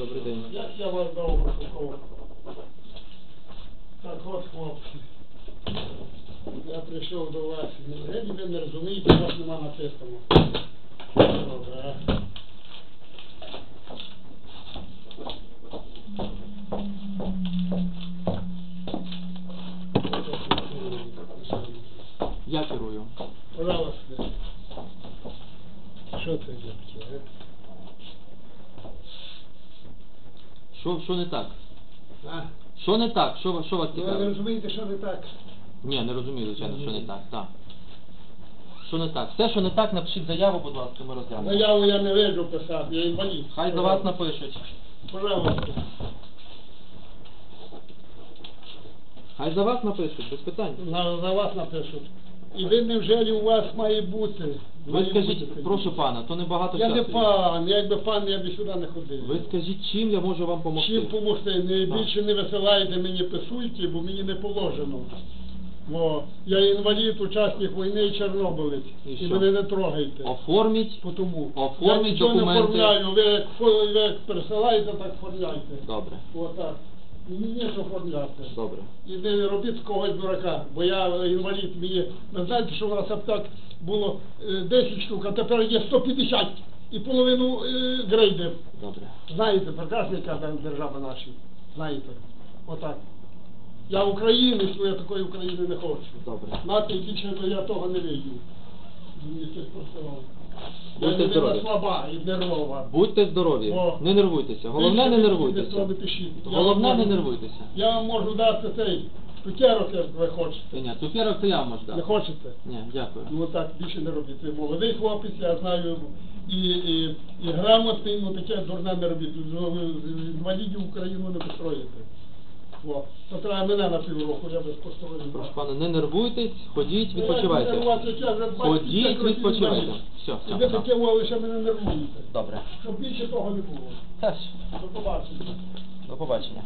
Добрий день. Як я вас довго шукав? Так от, хлопці. Я прийшов до вас. Невже ви не розумієте, вас нема написано. Добре. Я керую. Пожалуйста. Що це за таке? Що, що не так? а? Що не так? Що, що вас Ну, ви не розумієте, що не так? Ні, не розумію, звичайно, що не так. Так. Що не так? Все, що не так, напишіть заяву, будь ласка, ми розглянемо. Заяву я не вижу писати, я інвалід. Хай за вас напишуть. Пожалуйста. Хай за вас напишуть, без питань. На, на вас напишуть. І ви невже у вас має бути? Ви скажіть, прошу пана, то небагато Я часу. не пан, якби пан, я б сюди не ходив. Ви скажіть, чим я можу вам допомогти? Чим помогти? Не більше не висилайте мені писульки, бо мені не положено. Бо я інвалід, учасник війни і чорнобилець. І І, що? мене не трогайте. Оформіть. По Тому. Оформіть я нічого документи. не оформляю. Ви як, фо- ви як присилаєте, так оформляйте. Добре, Отак. Мені що оформляти. добре. І не робіть з когось дурака, бо я інвалід, мені, ви знаєте, що у нас аптек було е, 10 штук, а тепер є 150 і половину е, грейдер. Добре. Знаєте, прекрасно, яка держава наша. Знаєте. Отак. Я українець, але я такої України не хочу. Добре. Більше, то я того не видів. Мені щось просилало. Я Будьте людина здорові. слаба і нервова. Будьте здорові, О. не нервуйтеся. Головне не нервуйтеся. Головне не нервуйтеся. Я вам можу дати цей цукерок, як ви хочете. Ні, ні, цукерок це я вам можу Не дати. хочете? Ні, дякую. Ну так, більше не робіть. Ви молодий хлопець, я знаю, і, і, і грамотний, ну таке дурне не робіть. З- з- з Інвалідів Україну не построїте. О, то треба мене на півроку, я без постановлення. Прошу пане, не нервуйтесь, ходіть, відпочивайте. Ходіть, відпочивайте. Все, все, ви таке лише мене нервуєте. Добре. Щоб більше того не було. Теж. До побачення. До побачення.